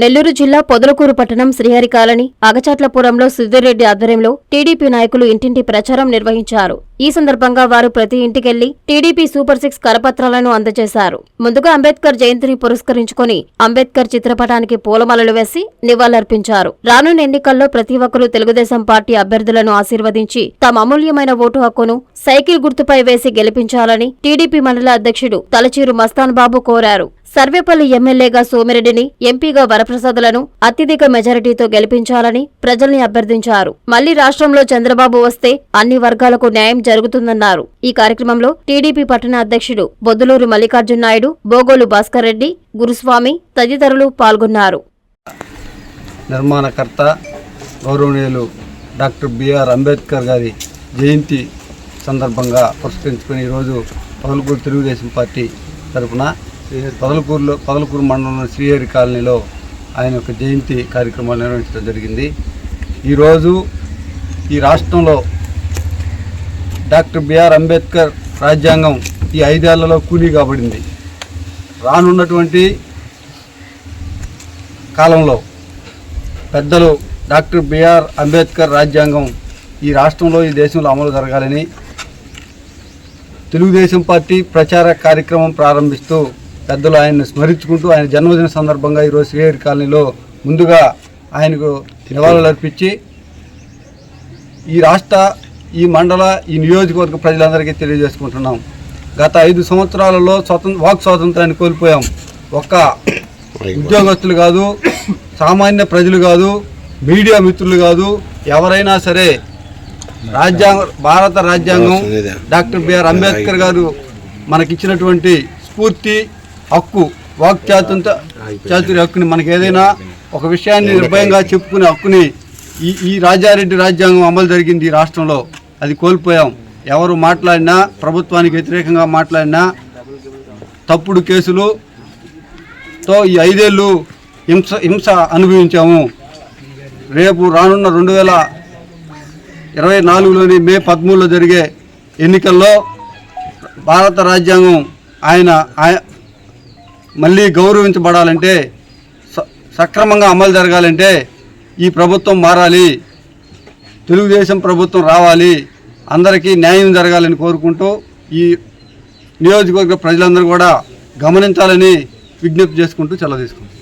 నెల్లూరు జిల్లా పొదలకూరు పట్టణం శ్రీహరి కాలనీ అగచాట్లపురంలో సుధీర్రెడ్డి ఆధ్వర్యంలో టీడీపీ నాయకులు ఇంటింటి ప్రచారం నిర్వహించారు. ఈ సందర్భంగా వారు ప్రతి ఇంటికెళ్ళి టీడీపీ సూపర్ సిక్స్ కరపత్రాలను అందజేశారు. ముందుగా అంబేద్కర్ జయంతిని పురస్కరించుకొని అంబేద్కర్ చిత్రపటానికి పూలమాలలు వేసి నివాళులర్పించారు. రానున్న ఎన్నికల్లో ప్రతి ఒక్కరూ తెలుగుదేశం పార్టీ అభ్యర్థులను ఆశీర్వదించి తమ అమూల్యమైన ఓటు హక్కును సైకిల్ గుర్తుపై వేసి గెలిపించాలని టీడీపీ మండల అధ్యక్షుడు తలచీరు మస్తాన్ బాబు కోరారు. సర్వేపల్లి ఎమ్మెల్యేగా సోమిరెడ్డిని ఎంపీగా వరప్రసాదులను అత్యధిక మెజారిటీతో గెలిపించాలని ప్రజల్ని అభ్యర్థించారు. మళ్ళీ రాష్ట్రంలో చంద్రబాబు వస్తే అన్ని వర్గాలకు న్యాయం జరుగుతుందన్నారు. ఈ కార్యక్రమంలో టీడీపీ పట్టణ అధ్యక్షుడు బొద్దులూరు మల్లికార్జున నాయుడు బోగోలు భాస్కర్ రెడ్డి గురుస్వామి తదితరులు పాల్గొన్నారు. నిర్మాణకర్త గౌరవనీయులు డాక్టర్ బిఆర్ అంబేద్కర్ గారి జయంతి సందర్భంగా పురస్కరించుకుని ఈరోజు పదలకూరు తెలుగుదేశం పార్టీ తరఫున పదలకూరులో పదలకూరు మండలంలో శ్రీహరి కాలనీలో ఆయన యొక్క జయంతి కార్యక్రమాలు నిర్వహించడం జరిగింది. ఈరోజు ఈ రాష్ట్రంలో డాక్టర్ బిఆర్ అంబేద్కర్ రాజ్యాంగం ఈ ఐదేళ్ళలో కూలీ కాబడింది. రానున్నటువంటి కాలంలో పెద్దలు డాక్టర్ బిఆర్ అంబేద్కర్ రాజ్యాంగం ఈ రాష్ట్రంలో ఈ దేశంలో అమలు జరగాలని తెలుగుదేశం పార్టీ ప్రచార కార్యక్రమం ప్రారంభిస్తూ పెద్దలు ఆయన్ని స్మరించుకుంటూ ఆయన జన్మదిన సందర్భంగా ఈరోజు శ్రీహరి కాలనీలో ముందుగా ఆయనకు నివాళులు అర్పించి ఈ రాష్ట్ర ఈ మండల ఈ నియోజకవర్గ ప్రజలందరికీ తెలియజేసుకుంటున్నాం. గత ఐదు సంవత్సరాలలో స్వతంత్ర వాక్ స్వాతంత్రాన్ని కోల్పోయాం. ఒక్క ఉద్యోగస్తులు కాదు సామాన్య ప్రజలు కాదు మీడియా మిత్రులు కాదు ఎవరైనా సరే రాజ్యాంగ భారత రాజ్యాంగం డాక్టర్ బిఆర్ అంబేద్కర్ గారు మనకిచ్చినటువంటి స్ఫూర్తి హక్కు వాక్ చాతుర్య చాతుర్య హక్కుని మనకి ఏదైనా ఒక విషయాన్ని నిర్భయంగా చెప్పుకునే హక్కుని ఈ ఈ రాజారెడ్డి రాజ్యాంగం అమలు జరిగింది ఈ రాష్ట్రంలో. అది కోల్పోయాం. ఎవరు మాట్లాడినా ప్రభుత్వానికి వ్యతిరేకంగా మాట్లాడినా తప్పుడు కేసులు తో ఈ ఐదేళ్ళు హింస హింస అనుభవించాము. రేపు రానున్న రెండు వేల ఇరవై నాలుగులోని మే పదమూడులో జరిగే ఎన్నికల్లో భారత రాజ్యాంగం ఆయన ఆయ- మళ్ళీ గౌరవించబడాలంటే స- సక్రమంగా అమలు జరగాలంటే ఈ ప్రభుత్వం మారాలి. తెలుగుదేశం ప్రభుత్వం రావాలి. అందరికీ న్యాయం జరగాలని కోరుకుంటూ ఈ నియోజకవర్గ ప్రజలందరూ కూడా గమనించాలని విజ్ఞప్తి చేసుకుంటూ చల్లదీసుకుంటాం